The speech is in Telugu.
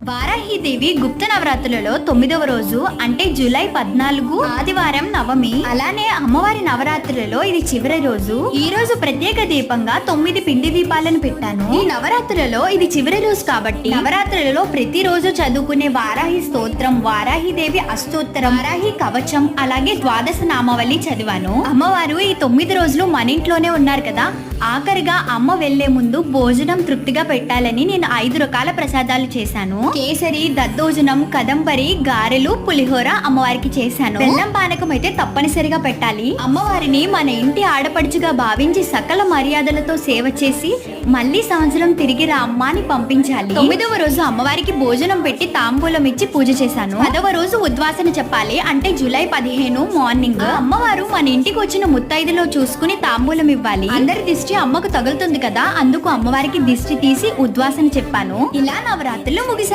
వారాహిదేవి గుప్త నవరాత్రులలో తొమ్మిదవ రోజు అంటే జూలై పద్నాలుగు ఆదివారం నవమి. అలానే అమ్మవారి నవరాత్రులలో ఇది చివరి రోజు. ఈ రోజు ప్రత్యేక దీపంగా తొమ్మిది పిండి దీపాలను పెట్టాను. ఈ నవరాత్రులలో ఇది చివరి రోజు కాబట్టి నవరాత్రులలో ప్రతి రోజు చదువుకునే వారాహి స్తోత్రం వారాహిదేవి అష్టోత్తరం వారాహి కవచం అలాగే ద్వాదశ నామావళి చదివాను. అమ్మవారు ఈ తొమ్మిది రోజులు మన ఇంట్లోనే ఉన్నారు కదా ఆఖరిగా అమ్మ వెళ్ళే ముందు భోజనం తృప్తిగా పెట్టాలని నేను ఐదు రకాల ప్రసాదాలు చేశాను. కేసరి దద్దోజనం కదంబరి గారెలు పులిహోర అమ్మవారికి చేశాను. బెల్లం పానకం అయితే తప్పనిసరిగా పెట్టాలి. అమ్మవారిని మన ఇంటి ఆడపడుచుగా భావించి సకల మర్యాదలతో సేవ చేసి మళ్ళీ సంవత్సరం తిరిగి రా అమ్మాని పంపించాలి. తొమ్మిదవ రోజు అమ్మవారికి భోజనం పెట్టి తాంబూలం ఇచ్చి పూజ చేశాను. పదవ రోజు ఉద్వాసన చెప్పాలి అంటే జూలై పదిహేను మార్నింగ్. అమ్మవారు మన ఇంటికి వచ్చిన ముత్తైదులో చూసుకుని తాంబూలం ఇవ్వాలి. అందరి దిష్టి అమ్మకు తగులుతుంది కదా అందుకు అమ్మవారికి దిష్టి తీసి ఉద్వాసన చెప్పాను. ఇలా నవరాత్రులు ముగిశాయి.